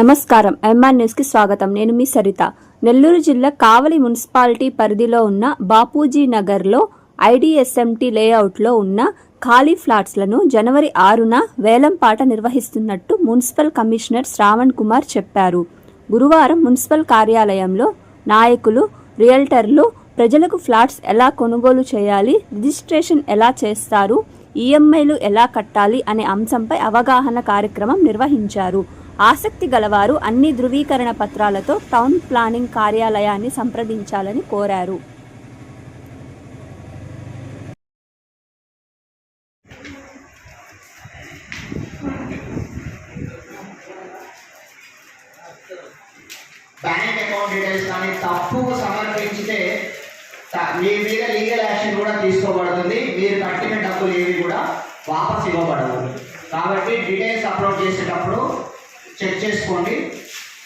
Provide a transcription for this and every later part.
నమస్కారం. ఎంఆర్ న్యూస్కి స్వాగతం. నేను మీ సరిత. నెల్లూరు జిల్లా కావలి మున్సిపాలిటీ పరిధిలో ఉన్న బాపూజీ నగర్లో ఐడిఎస్ఎంటీ లేఅవుట్లో ఉన్న ఖాళీ ఫ్లాట్స్లను జనవరి ఆరున వేలంపాట నిర్వహిస్తున్నట్టు మున్సిపల్ కమిషనర్ శ్రావణ్ కుమార్ చెప్పారు. గురువారం మున్సిపల్ కార్యాలయంలో నాయకులు రియల్టర్లు ప్రజలకు ఫ్లాట్స్ ఎలా కొనుగోలు చేయాలి రిజిస్ట్రేషన్ ఎలా చేస్తారు ఈఎంఐలు ఎలా కట్టాలి అనే అంశంపై అవగాహన కార్యక్రమం నిర్వహించారు. ఆసక్తి గలవారు అన్ని ధృవీకరణ పత్రాలతో టౌన్ ప్లానింగ్ కార్యాలయాన్ని సంప్రదించాలని కోరారు. బ్యాంక్ అకౌంట్ డీటెయిల్స్ కానీ తప్పు సమర్పించితే మీ మీద లీగల్ యాక్షన్ కూడా తీసుకోబడుతుంది. మీరు కట్టిన డబ్బులు ఏవి కూడా వాపస్ ఇవ్వబడదు కాబట్టి డీటెయిల్స్ అప్లోడ్ చేసేటప్పుడు చెక్ చేసుకోండి.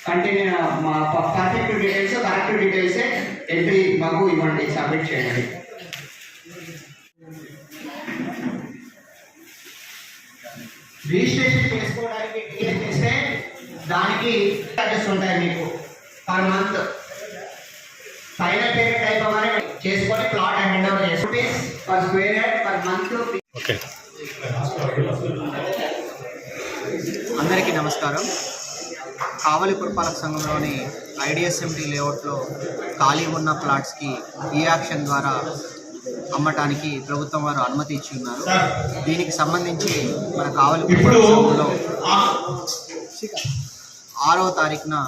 కంటిన్యూ మా perfect details correct details entry మాకు ఇవ్వండి సబ్మిట్ చేయండి. రిజిస్ట్రేషన్ చేసుకోవడానికి టికెట్ చేస్తే దానికి చార్జెస్ ఉంటాయి మీకు పర్ మంత్ ఫైనల్ పేమెంట్ అయిపోగానే చేసుకొని ప్లాట్ హ్యాండ్ ఓవర్ చేసి per square head per month okay అందరికీ నమస్కారం. కావలి పురపాలక సంఘంలోని ఐడిఎస్ఎంటీ లేఅవుట్లో ఖాళీ ఉన్న ప్లాట్స్కి ఈ యాక్షన్ ద్వారా అమ్మటానికి ప్రభుత్వం వారు అనుమతి ఇచ్చి ఉన్నారు. దీనికి సంబంధించి మన కావలి పురపాలక సంఘంలో ఆరవ తారీఖున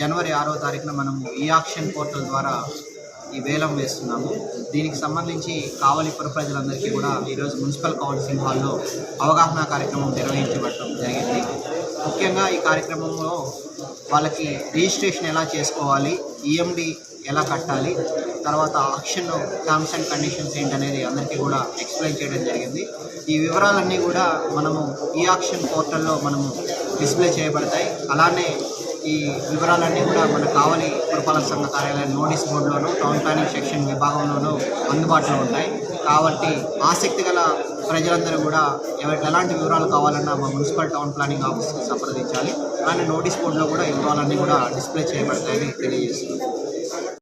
జనవరి ఆరవ తారీఖున మనము ఈ ఆక్షన్ పోర్టల్ ద్వారా ఈ వేలం వేస్తున్నాము. దీనికి సంబంధించి కావలి పుర ప్రజలందరికీ కూడా ఈరోజు మున్సిపల్ కౌన్సిల్ హాల్లో అవగాహన కార్యక్రమం నిర్వహించబడటం జరిగింది. ముఖ్యంగా ఈ కార్యక్రమంలో వాళ్ళకి రిజిస్ట్రేషన్ ఎలా చేసుకోవాలి ఈఎండి ఎలా కట్టాలి తర్వాత ఆక్షన్ టర్మ్స్ అండ్ కండిషన్స్ ఏంటనేది అందరికీ కూడా ఎక్స్ప్లెయిన్ చేయడం జరిగింది. ఈ వివరాలన్నీ కూడా మనము ఈ ఆక్షన్ పోర్టల్లో మనము డిస్ప్లే చేయబడతాయి. అలానే ఈ వివరాలన్నీ కూడా మన కావలి పురపాలక సంఘ కార్యాలయం నోటీస్ బోర్డులోను టౌన్ ప్లానింగ్ సెక్షన్ విభాగంలోనూ అందుబాటులో ఉంటాయి. కాబట్టి ఆసక్తి గల ప్రజలందరూ కూడా ఎవరికి ఎలాంటి వివరాలు కావాలన్నా మా మున్సిపల్ టౌన్ ప్లానింగ్ ఆఫీస్కి సంప్రదించాలి. అలానే నోటీస్ బోర్డులో కూడా వివరాలన్నీ కూడా డిస్ప్లే చేయబడతాయని తెలియజేస్తున్నాను